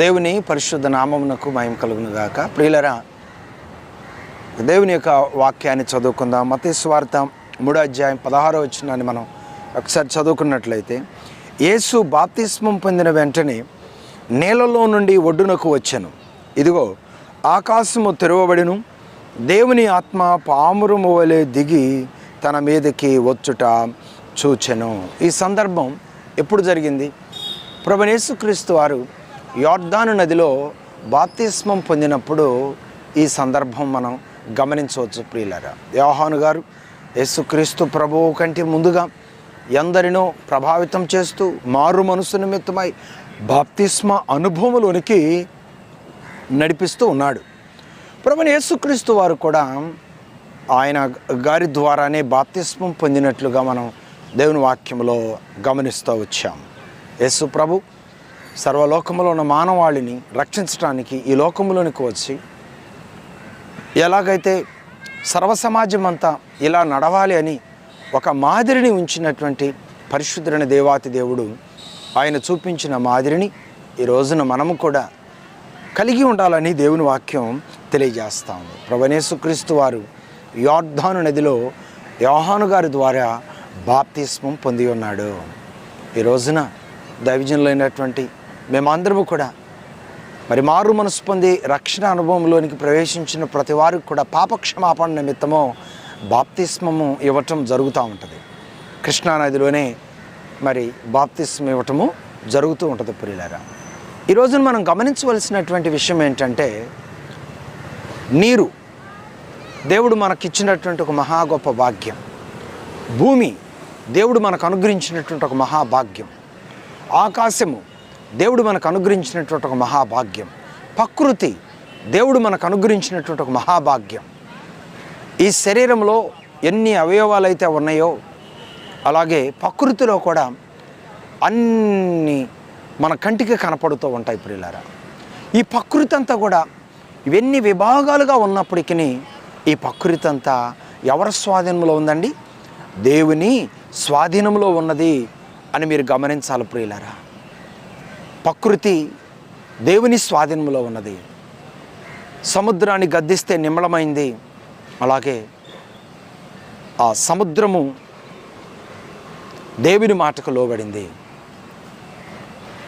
దేవుని పరిశుద్ధ నామమునకు మయం కలుగును గాక ప్రియులరా దేవుని యొక్క వాక్యాన్ని చదువుకుందాం. మత స్వార్థ మూడో అధ్యాయం పదహారో వచ్చిందని మనం ఒకసారి చదువుకున్నట్లయితే యేసు బాప్తిస్మం పొందిన వెంటనే నేలలో నుండి ఒడ్డునకు వచ్చాను. ఇదిగో ఆకాశము తెరవబడిను దేవుని ఆత్మ పామురము వలె దిగి తన మీదకి వచ్చుట చూచెను. ఈ సందర్భం ఎప్పుడు జరిగింది? ప్రభు యేసుక్రీస్తు వారు యోర్ధాను నదిలో బాప్తిస్మం పొందినప్పుడు ఈ సందర్భం మనం గమనించవచ్చు ప్రియులరా. యోహాను గారు యేసుక్రీస్తు ప్రభువు కంటే ముందుగా ఎందరినో ప్రభావితం చేస్తూ మారు మనసు నిమిత్తమై బాప్తిస్మ అనుభవంలోనికి నడిపిస్తూ ఉన్నాడు. ప్రభు యేసుక్రీస్తు వారు కూడా ఆయన గారి ద్వారానే బాప్తిస్మం పొందినట్లుగా మనం దేవుని వాక్యంలో గమనిస్తూ వచ్చాం. యేసు ప్రభు సర్వలోకములో ఉన్న మానవాళిని రక్షించడానికి ఈ లోకములోనికి వచ్చి ఎలాగైతే సర్వసమాజం అంతా ఇలా నడవాలి అని ఒక మాదిరిని ఉంచినటువంటి పరిశుద్ధుడైన దేవాతి దేవుడు ఆయన చూపించిన మాదిరిని ఈ రోజున మనము కూడా కలిగి ఉండాలని దేవుని వాక్యం తెలియజేస్తాము ప్రభనేసుక్రీస్తు వారు యోర్ధాను నదిలో యోహాను గారి ద్వారా బాప్తిస్మం పొంది ఉన్నాడు. ఈ రోజున దైవజనులైనటువంటి మేమందరము కూడా మరి మారు మనసు పొంది రక్షణ అనుభవంలోనికి ప్రవేశించిన ప్రతి వారికి కూడా పాపక్షమాపణ నిమిత్తము బాప్తిస్మము ఇవ్వటం జరుగుతూ ఉంటుంది. కృష్ణానదిలోనే మరి బాప్తిస్మం ఇవ్వటము జరుగుతూ ఉంటుంది పురిలారా ఈరోజు మనం గమనించవలసినటువంటి విషయం ఏంటంటే నీరు దేవుడు మనకిచ్చినటువంటి ఒక మహా గొప్ప భాగ్యం. భూమి దేవుడు మనకు అనుగ్రహించినటువంటి ఒక మహాభాగ్యం ఆకాశము దేవుడు మనకు అనుగ్రహించినటువంటి ఒక మహాభాగ్యం. ప్రకృతి దేవుడు మనకు అనుగ్రహించినటువంటి ఒక మహాభాగ్యం. ఈ శరీరంలో ఎన్ని అవయవాలు అయితే ఉన్నాయో అలాగే ప్రకృతిలో కూడా అన్ని మన కంటికి కనపడుతూ ఉంటాయి ప్రియులారా. ఈ ప్రకృతి అంతా కూడా ఇవన్నీ విభాగాలుగా ఉన్నప్పటికీ ఈ ప్రకృతి అంతా ఎవరి స్వాధీనంలో ఉందండి? దేవుని స్వాధీనంలో ఉన్నది అని మీరు గమనించాలి ప్రియులారా. ప్రకృతి దేవుని స్వాధీనంలో ఉన్నది. సముద్రాన్ని గద్దిస్తే నిమ్మలమైంది. అలాగే ఆ సముద్రము దేవుని మాటకు లోబడింది.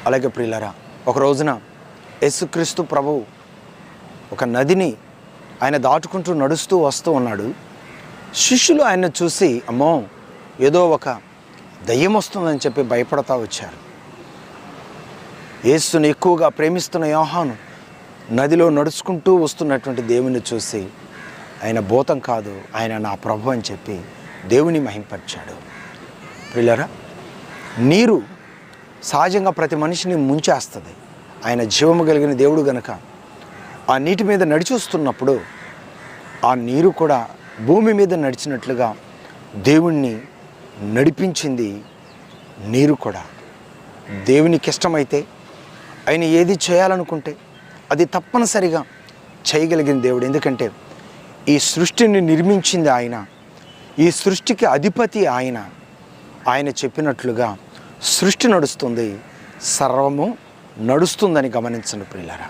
అలాగే ప్రియులరా ఒక రోజున యేసుక్రీస్తు ప్రభు ఒక నదిని ఆయన దాటుకుంటూ నడుస్తూ వస్తూ ఉన్నాడు. శిష్యులు ఆయన చూసి అమ్మో ఏదో ఒక దయ్యం వస్తుందని చెప్పి భయపడతా వచ్చారు. యేసును ఎక్కువగా ప్రేమిస్తున్న యోహాను నదిలో నడుచుకుంటూ వస్తున్నటువంటి దేవుని చూసి ఆయన భూతం కాదు ఆయన నా ప్రభు అని చెప్పి దేవుని మహింపరిచాడు. ప్రియులరా నీరు సహజంగా ప్రతి మనిషిని ముంచేస్తుంది. ఆయన జీవము కలిగిన దేవుడు గనక ఆ నీటి మీద నడిచూస్తున్నప్పుడు ఆ నీరు కూడా భూమి మీద నడిచినట్లుగా దేవుణ్ణి నడిపించింది నీరు కూడా. దేవునికి ఇష్టమైతే ఆయన ఏది చేయాలనుకుంటే అది తప్పనిసరిగా చేయగలిగిన దేవుడు. ఎందుకంటే ఈ సృష్టిని నిర్మించింది ఆయన. ఈ సృష్టికి అధిపతి ఆయన. ఆయన చెప్పినట్లుగా సృష్టి నడుస్తుంది సర్వము నడుస్తుందని గమనించండి పిల్లరా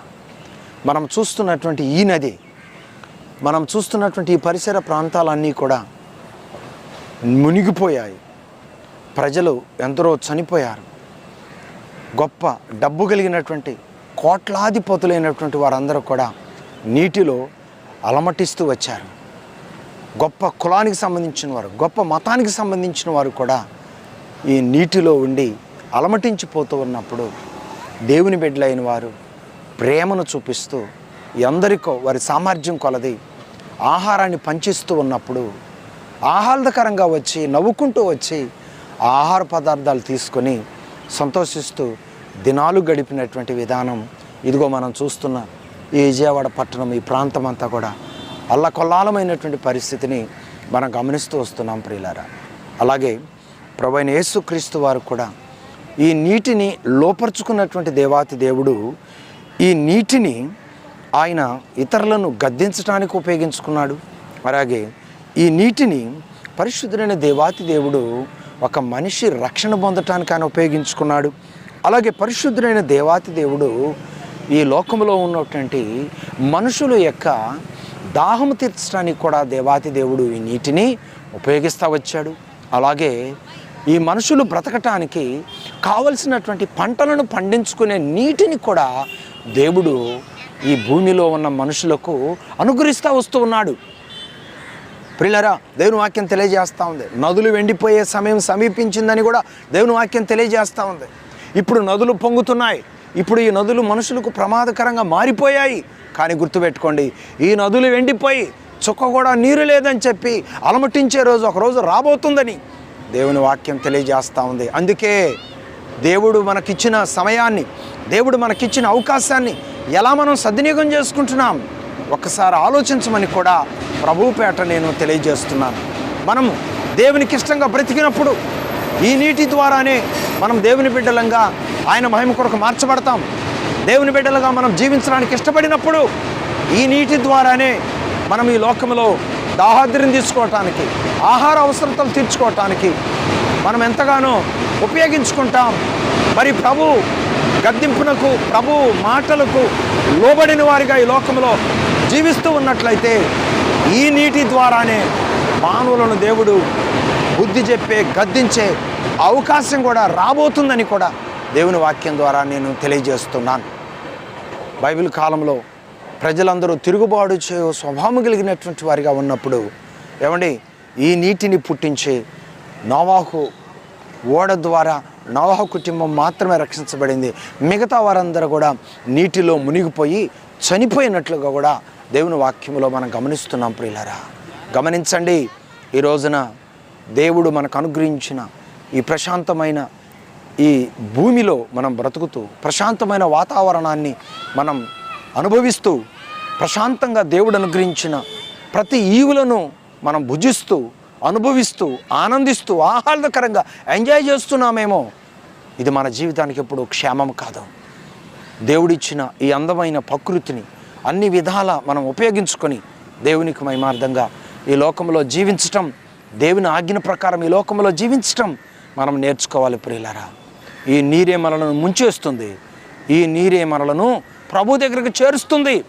మనం చూస్తున్నటువంటి ఈ నది మనం చూస్తున్నటువంటి ఈ పరిసర ప్రాంతాలన్నీ కూడా మునిగిపోయాయి. ప్రజలు ఎందరో చనిపోయారు. గొప్ప డబ్బు కలిగినటువంటి కోట్లాధిపతులైనటువంటి వారందరూ కూడా నీటిలో అలమటిస్తూ వచ్చారు. గొప్ప కులానికి సంబంధించిన వారు గొప్ప మతానికి సంబంధించిన వారు కూడా ఈ నీటిలో ఉండి అలమటించిపోతూ ఉన్నప్పుడు దేవుని బిడ్డలైన వారు ప్రేమను చూపిస్తూ ఎందరికో వారి సామర్థ్యం కొలది ఆహారాన్ని పంచిస్తూ ఉన్నప్పుడు ఆహ్లాదకరంగా వచ్చి నవ్వుకుంటూ వచ్చి ఆహార పదార్థాలు తీసుకొని సంతోషిస్తూ దినాలు గడిపినటువంటి విధానం. ఇదిగో మనం చూస్తున్న ఈ విజయవాడ పట్టణం ఈ ప్రాంతం అంతా కూడా అల్లకొల్లాలమైనటువంటి పరిస్థితిని మనం గమనిస్తూ వస్తున్నాం ప్రియులారా. అలాగే ప్రభైన యేసుక్రీస్తు వారు కూడా ఈ నీటిని లోపరుచుకున్నటువంటి దేవాతి దేవుడు ఈ నీటిని ఆయన ఇతరులను గద్దించడానికి ఉపయోగించుకున్నాడు. అలాగే ఈ నీటిని పరిశుద్ధులైన దేవాతి దేవుడు ఒక మనిషి రక్షణ పొందటానికి ఆయన ఉపయోగించుకున్నాడు. అలాగే పరిశుద్ధుడైన దేవాతి దేవుడు ఈ లోకంలో ఉన్నటువంటి మనుషుల యొక్క దాహము తీర్చడానికి కూడా దేవాతి దేవుడు ఈ నీటిని ఉపయోగిస్తూ వచ్చాడు. అలాగే ఈ మనుషులు బ్రతకటానికి కావలసినటువంటి పంటలను పండించుకునే నీటిని కూడా దేవుడు ఈ భూమిలో ఉన్న మనుషులకు అనుగ్రహిస్తూ వస్తూ ఉన్నాడు. ప్రిల్లరా దేవుని వాక్యం తెలియజేస్తూ ఉంది. నదులు వెండిపోయే సమయం సమీపించిందని కూడా దేవుని వాక్యం తెలియజేస్తూ ఉంది. ఇప్పుడు నదులు పొంగుతున్నాయి. ఇప్పుడు ఈ నదులు మనుషులకు ప్రమాదకరంగా మారిపోయాయి. కానీ గుర్తుపెట్టుకోండి ఈ నదులు వెండిపోయి చుక్క కూడా నీరు లేదని చెప్పి అలమటించే రోజు ఒకరోజు రాబోతుందని దేవుని వాక్యం తెలియజేస్తూ ఉంది. అందుకే దేవుడు మనకిచ్చిన సమయాన్ని దేవుడు మనకిచ్చిన అవకాశాన్ని ఎలా మనం సద్వినియోగం చేసుకుంటున్నాం? ఒక్కసారి ఆలోచించమని కూడా ప్రభుపేట నేను తెలియజేస్తున్నాను. మనం దేవునికి ఇష్టంగా బ్రతికినప్పుడు ఈ నీటి ద్వారానే మనం దేవుని బిడ్డలంగా ఆయన మహిమ కొరకు మార్చబడతాం. దేవుని బిడ్డలుగా మనం జీవించడానికి ఇష్టపడినప్పుడు ఈ నీటి ద్వారానే మనం ఈ లోకంలో దాహాద్రిని తీసుకోవటానికి ఆహార అవసరతలు తీర్చుకోవటానికి మనం ఎంతగానో ఉపయోగించుకుంటాం. మరి ప్రభు గద్దింపునకు ప్రభు మాటలకు లోబడిన వారిగా ఈ లోకంలో జీవిస్తూ ఉన్నట్లయితే ఈ నీటి ద్వారానే మానవులను దేవుడు బుద్ధి చెప్పే గద్దించే అవకాశం కూడా రాబోతుందని కూడా దేవుని వాక్యం ద్వారా నేను తెలియజేస్తున్నాను. బైబిల్ కాలంలో ప్రజలందరూ తిరుగుబాటు చే స్వభావం కలిగినటువంటి వారిగా ఉన్నప్పుడు ఏమండి ఈ నీటిని పుట్టించి నవాహు ఓడ ద్వారా నవాహు కుటుంబం మాత్రమే రక్షించబడింది. మిగతా వారందరూ కూడా నీటిలో మునిగిపోయి చనిపోయినట్లుగా కూడా దేవుని వాక్యంలో మనం గమనిస్తున్నాం ప్రియులరా. గమనించండి ఈ రోజున దేవుడు మనకు అనుగ్రహించిన ఈ ప్రశాంతమైన ఈ భూమిలో మనం బ్రతుకుతూ ప్రశాంతమైన వాతావరణాన్ని మనం అనుభవిస్తూ ప్రశాంతంగా దేవుడు అనుగ్రహించిన ప్రతి ఈవులను మనం భుజిస్తూ అనుభవిస్తూ ఆనందిస్తూ ఆహ్లాదకరంగా ఎంజాయ్ చేస్తున్నామేమో. ఇది మన జీవితానికి ఎప్పుడు క్షేమం కాదు. దేవుడిచ్చిన ఈ అందమైన ప్రకృతిని అన్ని విధాల మనం ఉపయోగించుకొని దేవునికి మహిమార్థంగా ఈ లోకంలో జీవించటం దేవుని ఆజ్ఞ ప్రకారం ఈ లోకంలో జీవించటం మనం నేర్చుకోవాలి ప్రియులరా. ఈ నీరే మనలను ముంచేస్తుంది. ఈ నీరే మనలను ప్రభు దగ్గరకు చేరుస్తుంది.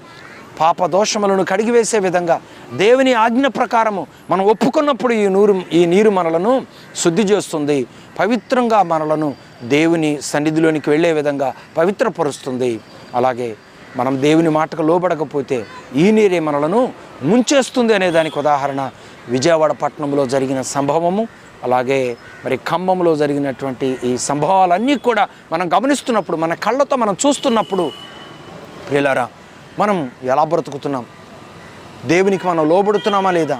పాప దోషములను కడిగివేసే విధంగా దేవుని ఆజ్ఞ ప్రకారము మనం ఒప్పుకున్నప్పుడు ఈ నూరు ఈ నీరు మనలను శుద్ధి చేస్తుంది. పవిత్రంగా మనలను దేవుని సన్నిధిలోనికి వెళ్ళే విధంగా పవిత్రపరుస్తుంది. అలాగే మనం దేవుని మాటకు లోబడకపోతే ఈ నీరే మనలను ముంచేస్తుంది అనే దానికి ఉదాహరణ విజయవాడ పట్టణంలో జరిగిన సంభవము అలాగే మరి ఖమ్మంలో జరిగినటువంటి ఈ సంభవాలన్నీ కూడా మనం గమనిస్తున్నప్పుడు మన కళ్ళతో మనం చూస్తున్నప్పుడు ప్రియులారా మనం ఎలా బ్రతుకుతున్నాం? దేవునికి మనం లోబడుతున్నామా లేదా?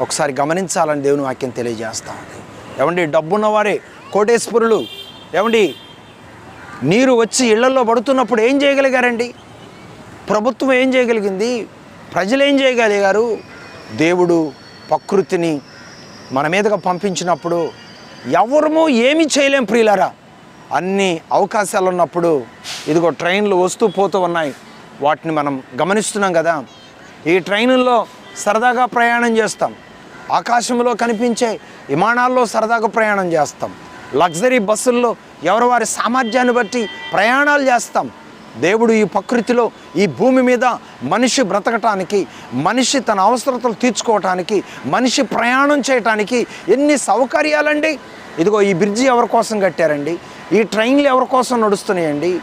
ఒకసారి గమనించాలని దేవుని వాక్యం తెలియజేస్తా ఉంది. ఏమండి డబ్బున్నవారే కోటేశ్వరులు. ఏమండి నీరు వచ్చి ఇళ్ళలో పడుతున్నప్పుడు ఏం చేయగలిగారండి? ప్రభుత్వం ఏం చేయగలిగింది? ప్రజలు ఏం చేయగలిగారు? దేవుడు ప్రకృతిని మన మీదగా పంపించినప్పుడు ఎవరము ఏమి చేయలేం ప్రియులరా. అన్ని అవకాశాలు ఉన్నప్పుడు ఇదిగో ట్రైన్లు వస్తూ పోతూ ఉన్నాయి. వాటిని మనం గమనిస్తున్నాం కదా. ఈ ట్రైనుల్లో సరదాగా ప్రయాణం చేస్తాం. ఆకాశంలో కనిపించే విమానాల్లో సరదాగా ప్రయాణం చేస్తాం. లగ్జరీ బస్సుల్లో ఎవరి వారి సామర్థ్యాన్ని బట్టి ప్రయాణాలు చేస్తాం. దేవుడు ఈ ప్రకృతిలో ఈ భూమి మీద మనిషి బ్రతకటానికి మనిషి తన అవసరతలు తీర్చుకోవటానికి మనిషి ప్రయాణం చేయటానికి ఎన్ని సౌకర్యాలండి? ఇదిగో ఈ బ్రిడ్జి ఎవరి కోసం కట్టారండి? ఈ ట్రైన్లు ఎవరి కోసం నడుస్తున్నాయండి?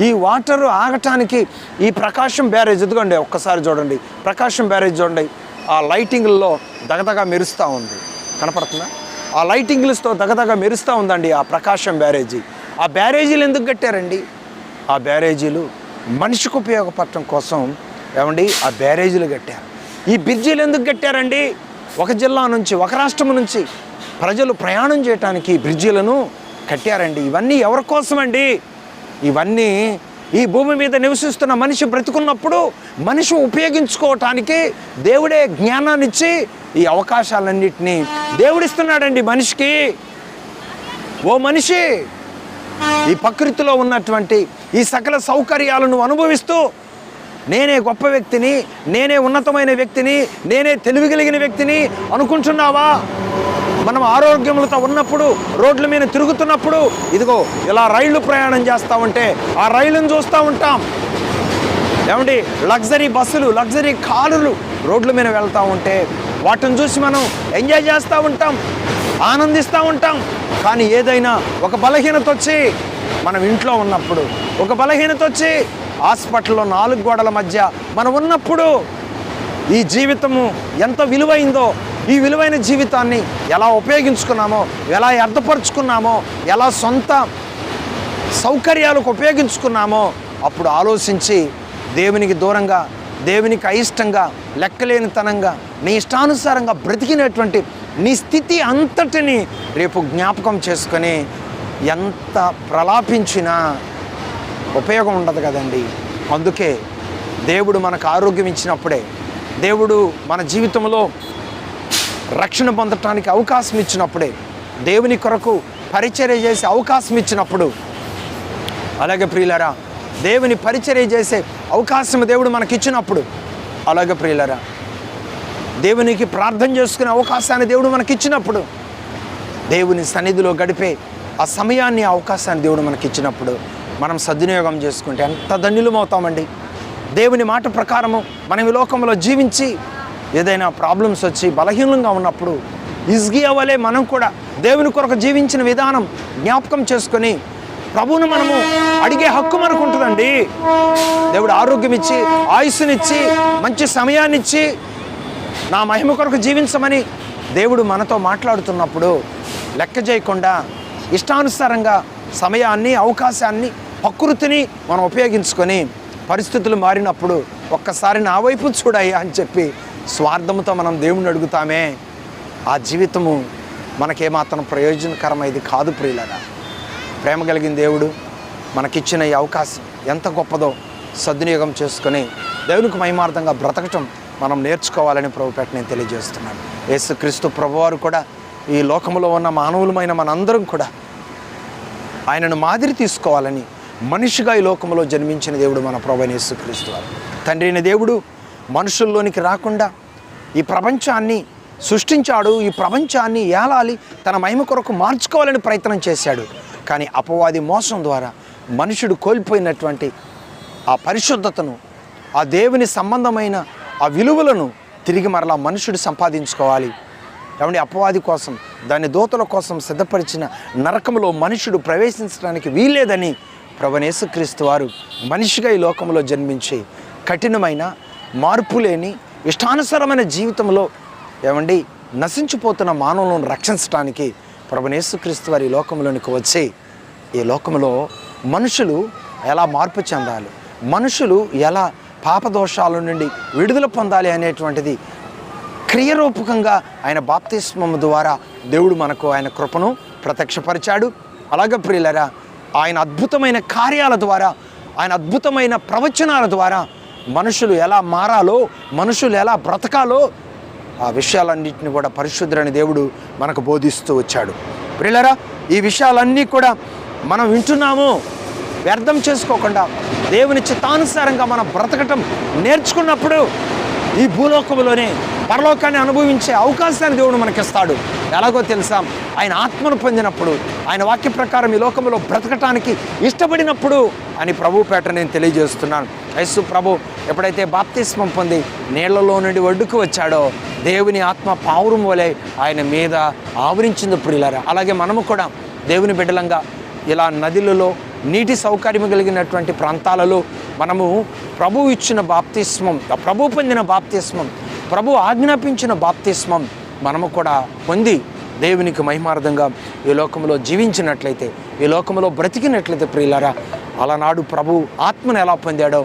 ఈ వాటర్ ఆగటానికి ఈ ప్రకాశం బ్యారేజ్ ఎదుగండి ఒక్కసారి చూడండి. ప్రకాశం బ్యారేజ్ చూడండి. ఆ లైటింగ్లలో దగదగా మెరుస్తూ ఉంది. కనపడుతుందా? ఆ లైటింగ్లతో దగదగా మెరుస్తూ ఉందండి ఆ ప్రకాశం బ్యారేజీ. ఆ బ్యారేజీలు ఎందుకు కట్టారండి? ఆ బ్యారేజీలు మనిషికి ఉపయోగపడటం కోసం ఏమండి ఆ బ్యారేజీలు కట్టారు. ఈ బ్రిడ్జీలు ఎందుకు కట్టారండి? ఒక జిల్లా నుంచి ఒక రాష్ట్రం నుంచి ప్రజలు ప్రయాణం చేయడానికి బ్రిడ్జీలను కట్టారండి. ఇవన్నీ ఎవరి కోసమండి? ఇవన్నీ ఈ భూమి మీద నివసిస్తున్న మనిషి బ్రతుకున్నప్పుడు మనిషి ఉపయోగించుకోవటానికి దేవుడే జ్ఞానాన్ని ఇచ్చి ఈ అవకాశాలన్నింటినీ దేవుడిస్తున్నాడండి మనిషికి. ఓ మనిషి ఈ ప్రకృతిలో ఉన్నటువంటి ఈ సకల సౌకర్యాలను అనుభవిస్తూ నేనే గొప్ప వ్యక్తిని నేనే ఉన్నతమైన వ్యక్తిని నేనే తెలివి కలిగిన వ్యక్తిని అనుకుంటున్నావా? మనం ఆరోగ్యములతో ఉన్నప్పుడు రోడ్ల మీద తిరుగుతున్నప్పుడు ఇదిగో ఇలా రైళ్ళు ప్రయాణం చేస్తూ ఉంటే ఆ రైలును చూస్తూ ఉంటాం. ఏమండి? లగ్జరీ బస్సులు లగ్జరీ కారులు రోడ్ల మీద వెళ్తూ ఉంటే వాటిని చూసి మనం ఎంజాయ్ చేస్తూ ఉంటాం ఆనందిస్తూ ఉంటాం. కానీ ఏదైనా ఒక బలహీనత వచ్చి మనం ఇంట్లో ఉన్నప్పుడు ఒక బలహీనత వచ్చి హాస్పిటల్లో నాలుగు గోడల మధ్య మనం ఉన్నప్పుడు ఈ జీవితము ఎంత విలువైందో ఈ విలువైన జీవితాన్ని ఎలా ఉపయోగించుకున్నామో ఎలా అర్థపరుచుకున్నామో ఎలా సొంత సౌకర్యాలకు ఉపయోగించుకున్నామో అప్పుడు ఆలోచించి దేవునికి దూరంగా దేవునికి అయిష్టంగా లెక్కలేనితనంగా నీ ఇష్టానుసారంగా బ్రతికినటువంటి నీ స్థితి అంతటిని రేపు జ్ఞాపకం చేసుకొని ఎంత ప్రలాపించినా ఉపయోగం ఉండదు కదండి. అందుకే దేవుడు మనకు ఆరోగ్యం ఇచ్చినప్పుడే దేవుడు మన జీవితంలో రక్షణ పొందటానికి అవకాశం ఇచ్చినప్పుడే దేవుని కొరకు పరిచర్య చేసే అవకాశం ఇచ్చినప్పుడు అలాగే ప్రియులరా దేవుని పరిచర్య చేసే అవకాశం దేవుడు మనకిచ్చినప్పుడు అలాగే ప్రియులరా దేవునికి ప్రార్థన చేసుకునే అవకాశాన్ని దేవుడు మనకిచ్చినప్పుడు దేవుని సన్నిధిలో గడిపే ఆ సమయాన్ని అవకాశాన్ని దేవుడు మనకి ఇచ్చినప్పుడు మనం సద్వినియోగం చేసుకుంటే ఎంత ధన్యులమవుతామండి. దేవుని మాట ప్రకారము మనం ఈ లోకంలో జీవించి ఏదైనా ప్రాబ్లమ్స్ వచ్చి బలహీనంగా ఉన్నప్పుడు ఇజ్గియా వలె మనం కూడా దేవుని కొరకు జీవించిన విధానం జ్ఞాపకం చేసుకొని ప్రభువును మనము అడిగే హక్కు మనకు ఉంటుందండి. దేవుడు ఆరోగ్యం ఇచ్చి ఆయుస్సునిచ్చి మంచి సమయాన్ని ఇచ్చి నా మహిమ కొరకు జీవించమని దేవుడు మనతో మాట్లాడుతున్నప్పుడు లెక్క చేయకుండా ఇష్టానుసారంగా సమయాన్ని అవకాశాన్ని ప్రకృతిని మనం ఉపయోగించుకొని పరిస్థితులు మారినప్పుడు ఒక్కసారి నా వైపు చూడయ్యా అని చెప్పి స్వార్థంతో మనం దేవుణ్ణి అడుగుతామే. ఆ జీవితము మనకేమాత్రం ప్రయోజనకరమైంది కాదు ప్రియులరా. ప్రేమ కలిగిన దేవుడు మనకిచ్చిన ఈ అవకాశం ఎంత గొప్పదో సద్వినియోగం చేసుకొని దేవునికి మహిమార్థంగా బ్రతకటం మనం నేర్చుకోవాలని ప్రభుపేట నేను తెలియజేస్తున్నాను. యేసుక్రీస్తు ప్రభువారు కూడా ఈ లోకంలో ఉన్న మానవులమైన మనందరం కూడా ఆయనను మాదిరి తీసుకోవాలని మనిషిగా ఈ లోకంలో జన్మించిన దేవుడు మన ప్రభు క్రీస్తువారు తండ్రి అయిన దేవుడు మనుషుల్లోనికి రాకుండా ఈ ప్రపంచాన్ని సృష్టించాడు ఈ ప్రపంచాన్ని ఏలాలి తన మహిమ కొరకు మార్చుకోవాలని ప్రయత్నం చేశాడు. కానీ అపవాది మోసం ద్వారా మనుషుడు కోల్పోయినటువంటి ఆ పరిశుద్ధతను ఆ దేవుని సంబంధమైన ఆ విలువలను తిరిగి మరలా మనుషుడు సంపాదించుకోవాలి. ఏమంటే అపవాది కోసం దాని దూతల కోసం సిద్ధపరిచిన నరకంలో మనుషుడు ప్రవేశించడానికి వీల్లేదని ప్రభనేసుక్రీస్తు వారు మనిషిగా ఈ లోకంలో జన్మించి కఠినమైన మార్పు లేని ఇష్టానుసారమైన జీవితంలో ఏమండి నశించిపోతున్న మానవులను రక్షించడానికి ప్రభనేసుక్రీస్తు వారి ఈ లోకంలోనికి వచ్చి ఈ లోకంలో మనుషులు ఎలా మార్పు చెందాలి మనుషులు ఎలా పాపదోషాల నుండి విడుదల పొందాలి అనేటువంటిది క్రియరూపకంగా ఆయన బాప్తిస్మం ద్వారా దేవుడు మనకు ఆయన కృపను ప్రత్యక్షపరిచాడు. అలాగే ప్రియులరా ఆయన అద్భుతమైన కార్యాల ద్వారా ఆయన అద్భుతమైన ప్రవచనాల ద్వారా మనుషులు ఎలా మారాలో మనుషులు ఎలా బ్రతకాలో ఆ విషయాలన్నింటిని కూడా పరిశుద్ధులని దేవుడు మనకు బోధిస్తూ వచ్చాడు. ప్రియులరా ఈ విషయాలన్నీ కూడా మనం వింటున్నాము. వ్యర్థం చేసుకోకుండా దేవుని చిత్తానుసారంగా మనం బ్రతకటం నేర్చుకున్నప్పుడు ఈ భూలోకంలోనే పరలోకాన్ని అనుభవించే అవకాశాన్ని దేవుడు మనకిస్తాడు. ఎలాగో తెలుసా? ఆయన ఆత్మను పొందినప్పుడు ఆయన వాక్య ప్రకారం ఈ లోకంలో బ్రతకటానికి ఇష్టపడినప్పుడు అని ప్రభు పేట నేను తెలియజేస్తున్నాను. యేసు ప్రభు ఎప్పుడైతే బాప్తిస్మం పొంది నీళ్ళలో నుండి ఒడ్డుకు వచ్చాడో దేవుని ఆత్మ పావురం వలె ఆయన మీద ఆవరించింది ఇలా అలాగే మనము కూడా దేవుని బిడ్డలంగా ఇలా నదులలో నీటి సౌకర్యం కలిగినటువంటి ప్రాంతాలలో మనము ప్రభు ఇచ్చిన బాప్తిస్మం ప్రభు పొందిన బాప్తిస్మం ప్రభు ఆజ్ఞాపించిన బాప్తిస్మం మనము కూడా పొంది దేవునికి మహిమార్థంగా ఈ లోకంలో జీవించినట్లయితే ఈ లోకంలో బ్రతికినట్లయితే ప్రియులారా అలనాడు ప్రభు ఆత్మను ఎలా పొందాడో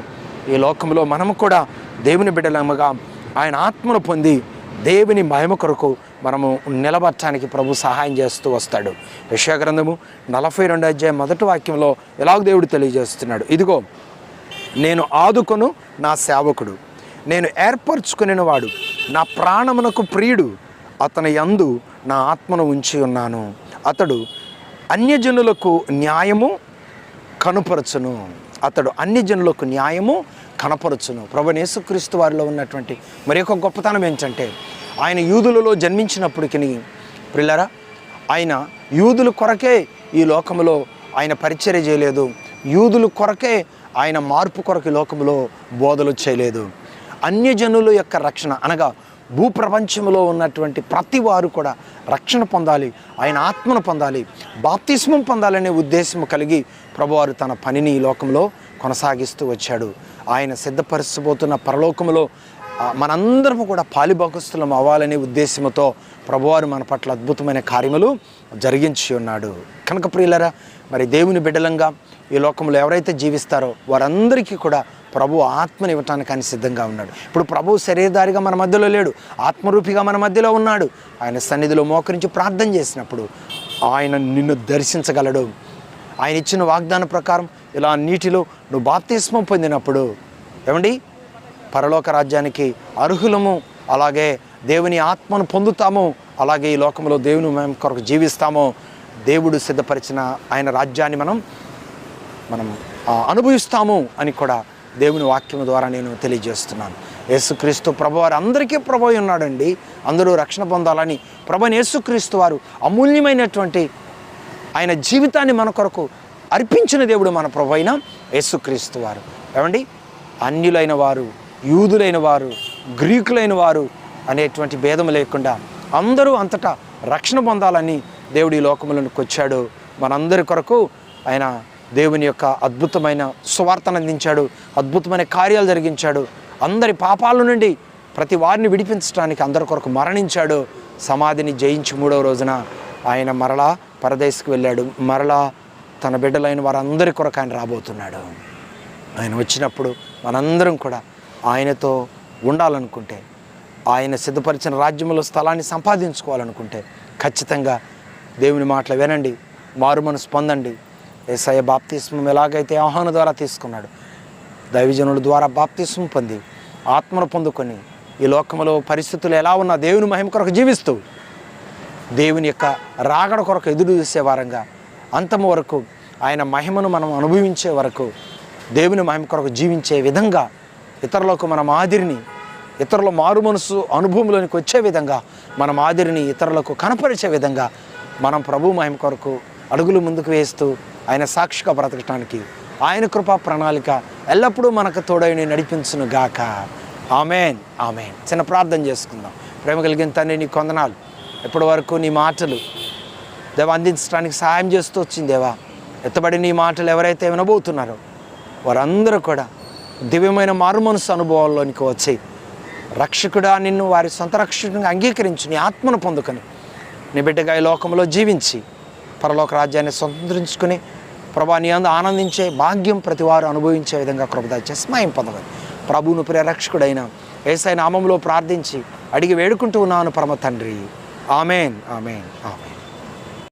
ఈ లోకంలో మనము కూడా దేవుని బిడ్డలముగా ఆయన ఆత్మను పొంది దేవుని మహిమ కొరకు మనము నిలబట్టడానికి ప్రభు సహాయం చేస్తూ వస్తాడు. యశాగ్రంథము నలభై రెండు అధ్యాయం మొదటి వాక్యంలో ఎలాగ దేవుడు తెలియజేస్తున్నాడు? ఇదిగో నేను ఆదుకొను నా సేవకుడు. నేను ఏర్పరచుకుని వాడు నా ప్రాణమునకు ప్రియుడు. అతని యందు నా ఆత్మను ఉంచి ఉన్నాను. అతడు అన్యజనులకు న్యాయము కనుపరచును. అతడు అన్ని జనులకు న్యాయము కనపరచును. ప్రభు యేసుక్రీస్తు వారిలో ఉన్నటువంటి మరి యొక్క గొప్పతనం ఏంటంటే ఆయన యూదులలో జన్మించినప్పటికి ప్రిల్లరా ఆయన యూదుల కొరకే ఈ లోకంలో ఆయన పరిచర్య చేయలేదు. యూదుల కొరకే ఆయన మార్పు కొరకు లోకంలో బోధలు చేయలేదు. అన్యజనుల యొక్క రక్షణ అనగా భూప్రపంచంలో ఉన్నటువంటి ప్రతి వారు కూడా రక్షణ పొందాలి ఆయన ఆత్మను పొందాలి బాప్తిస్మం పొందాలనే ఉద్దేశం కలిగి ప్రభువారు తన పనిని ఈ లోకంలో కొనసాగిస్తూ వచ్చాడు. ఆయన సిద్ధపరచబోతున్న పరలోకములో మనందరము కూడా పాలిభాగస్తులం అవ్వాలనే ఉద్దేశంతో ప్రభువారు మన పట్ల అద్భుతమైన కార్యములు జరిగించి ఉన్నాడు. కనుక ప్రియులరా మరి దేవుని బిడ్డలంగా ఈ లోకంలో ఎవరైతే జీవిస్తారో వారందరికీ కూడా ప్రభు ఆత్మని ఇవ్వటానికి ఆయన సిద్ధంగా ఉన్నాడు. ఇప్పుడు ప్రభు శరీరధారిగా మన మధ్యలో లేడు ఆత్మరూపిగా మన మధ్యలో ఉన్నాడు. ఆయన సన్నిధిలో మోకరించి ప్రార్థన చేసినప్పుడు ఆయన నిన్ను దర్శించగలడు. ఆయన ఇచ్చిన వాగ్దాన ప్రకారం ఇలా నీటిలో నువ్వు బాప్తిస్మం పొందినప్పుడు ఏమండి? పరలోక రాజ్యానికి అర్హులము అలాగే దేవుని ఆత్మను పొందుతాము అలాగే ఈ లోకంలో దేవుని మేము కొరకు జీవిస్తాము. దేవుడు సిద్ధపరిచిన ఆయన రాజ్యాన్ని మనం మనం అనుభవిస్తాము అని కూడా దేవుని వాక్యం ద్వారా నేను తెలియజేస్తున్నాను. యేసుక్రీస్తు ప్రభువారు అందరికీ ప్రభు ఉన్నాడండి. అందరూ రక్షణ పొందాలని ప్రభుని యేసుక్రీస్తు వారు అమూల్యమైనటువంటి ఆయన జీవితాన్ని మన కొరకు అర్పించిన దేవుడు మన ప్రభు అయిన యేసుక్రీస్తు వారు. ఏమండి? అన్యులైన వారు యూదులైన వారు గ్రీకులైన వారు అనేటువంటి భేదం లేకుండా అందరూ అంతటా రక్షణ పొందాలని దేవుడి ఈ లోకములకు వచ్చాడు. మనందరి కొరకు ఆయన దేవుని యొక్క అద్భుతమైన సువార్తను అందించాడు అద్భుతమైన కార్యాలు జరిగించాడు. అందరి పాపాల నుండి ప్రతి వారిని విడిపించడానికి అందరి కొరకు మరణించాడు. సమాధిని జయించి మూడవ రోజున ఆయన మరలా పరదేశకు వెళ్ళాడు. మరలా తన బిడ్డలైన వారందరి కొరకు ఆయన రాబోతున్నాడు. ఆయన వచ్చినప్పుడు మనందరం కూడా ఆయనతో ఉండాలనుకుంటే ఆయన సిద్ధపరిచిన రాజ్యంలో స్థలాన్ని సంపాదించుకోవాలనుకుంటే ఖచ్చితంగా దేవుని మాటలు వినండి మారు పొందండి. ఏసయ్య బాప్తిస్మం ఎలాగైతే ఆహ్వాన ద్వారా తీసుకున్నాడు దైవజనుల ద్వారా బాప్తిస్మం పొంది ఆత్మను పొందుకొని ఈ లోకంలో పరిస్థితులు ఎలా ఉన్నా దేవుని మహిమ కొరకు జీవిస్తూ దేవుని యొక్క రాగడ కొరకు ఎదురు చూసే వారంగా అంతము వరకు ఆయన మహిమను మనం అనుభవించే వరకు దేవుని మహిమ కొరకు జీవించే విధంగా ఇతరులకు మన మాదిరిని ఇతరుల మారు మనసు అనుభవంలోనికి వచ్చే విధంగా మన మాదిరిని ఇతరులకు కనపరిచే విధంగా మనం ప్రభు మహిమ కొరకు అడుగులు ముందుకు వేస్తూ ఆయన సాక్షిగా బ్రతకటానికి ఆయన కృపా ప్రణాళిక ఎల్లప్పుడూ మనకు తోడైన నడిపించును గాక. ఆమెన్. ఆమెన్. చిన్న ప్రార్థన చేసుకుందాం. ప్రేమ కలిగిన తండ్రి నీ కొందనాలు. ఇప్పటి వరకు నీ మాటలు దేవ అందించడానికి సహాయం చేస్తూ వచ్చింది దేవా. ఎత్తబడి నీ మాటలు ఎవరైతే వినబోతున్నారో వారందరూ కూడా దివ్యమైన మారుమనసు అనుభవాల్లోనికి వచ్చి రక్షకుడా నిన్ను వారి సొంత రక్షకుడిని అంగీకరించి నీ ఆత్మను పొందుకొని నీ బిడ్డగా ఈ లోకంలో జీవించి పరలోక రాజ్యాన్ని స్వతంత్రించుకుని ప్రభా నీ అందు ఆనందించే భాగ్యం ప్రతి వారు అనుభవించే విధంగా కృపద చేస్మాయం పొందగలి ప్రభువును ప్రియ రక్షకుడైన ఏసై నామంలో ప్రార్థించి అడిగి వేడుకుంటూ ఉన్నాను పరమ తండ్రి. Amen amen amen.